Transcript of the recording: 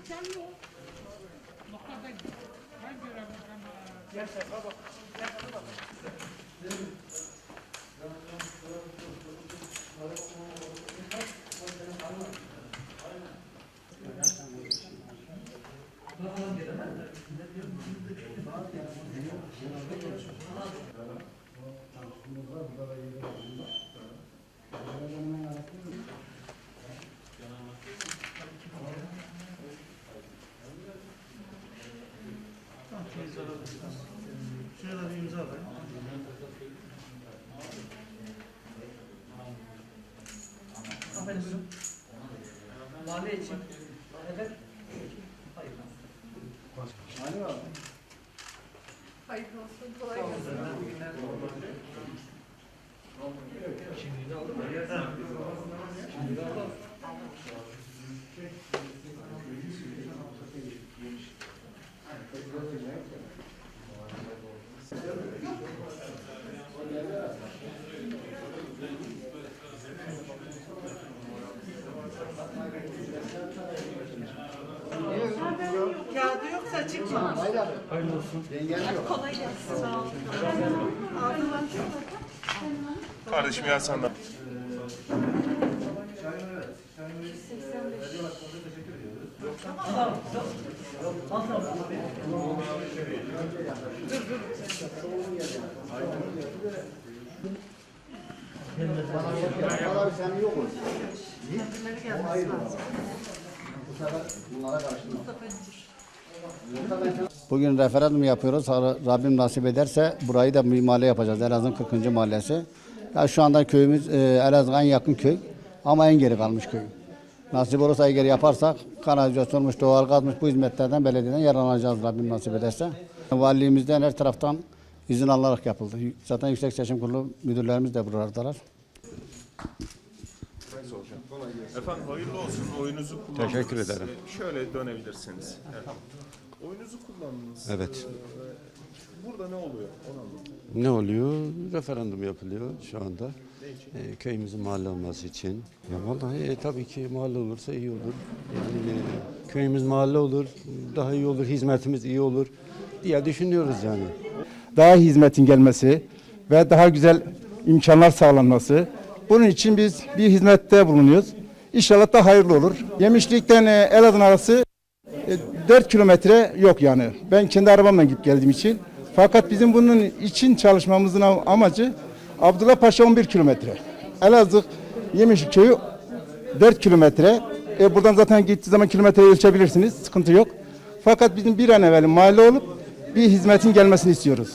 وكله مقابل هنجرة يا شباب يا شباب Thank you. Şuraya da bir imza alayım. Hanımefendi buyurun. Mahalle için. Evet. Hayır. Hayırlı olsun. Kolay gelsin. Çıkma. Kolay gelsin. Sağ olun. Kardeşim ya senden. Abi sen yok olsun. kendileri gelmesi lazım. Bu sefer bunlara karıştırma. Mustafa Öncür. Bugün referandum yapıyoruz. Rabbim nasip ederse burayı da bir mahalle yapacağız. Elazığ'ın 40. mahallesi. Ya şu anda köyümüz e, Elazığ'a en yakın köy ama en geri kalmış köy. Nasip olursa eğer yaparsak kanalizasyonmuş, doğal gazmış bu hizmetlerden belediyeden yararlanacağız Rabbim nasip ederse. Valiliğimizden her taraftan izin alarak yapıldı. Zaten Yüksek Seçim Kurulu müdürlerimiz de buralardalar. Efendim hayırlı olsun. Oyunuzu kullandınız. Teşekkür ederim. Ee, Şöyle dönebilirsiniz. Evet. Oyunuzu kullandınız. Evet. Ee, Burada ne oluyor? Onu anlatın. Ne oluyor? Referandum yapılıyor şu anda. Ee, köyümüzün mahalle olması için. Ya vallahi e, tabii ki mahalle olursa iyi olur. Yani, e, köyümüz mahalle olur, daha iyi olur, hizmetimiz iyi olur diye düşünüyoruz yani. daha hizmetin gelmesi ve daha güzel imkanlar sağlanması. Bunun için biz bir hizmette bulunuyoruz. İnşallah da hayırlı olur. Yemişlikten e, Elazığ arası e, 4 kilometre yok yani. Ben kendi arabamla gidip geldiğim için. Fakat bizim bunun için çalışmamızın am- amacı Abdullah Paşa 11 kilometre. Elazığ Yemişlik köyü 4 kilometre. E, buradan zaten gittiği zaman kilometreyi ölçebilirsiniz. Sıkıntı yok. Fakat bizim bir an evvel mahalle olup bir hizmetin gelmesini istiyoruz.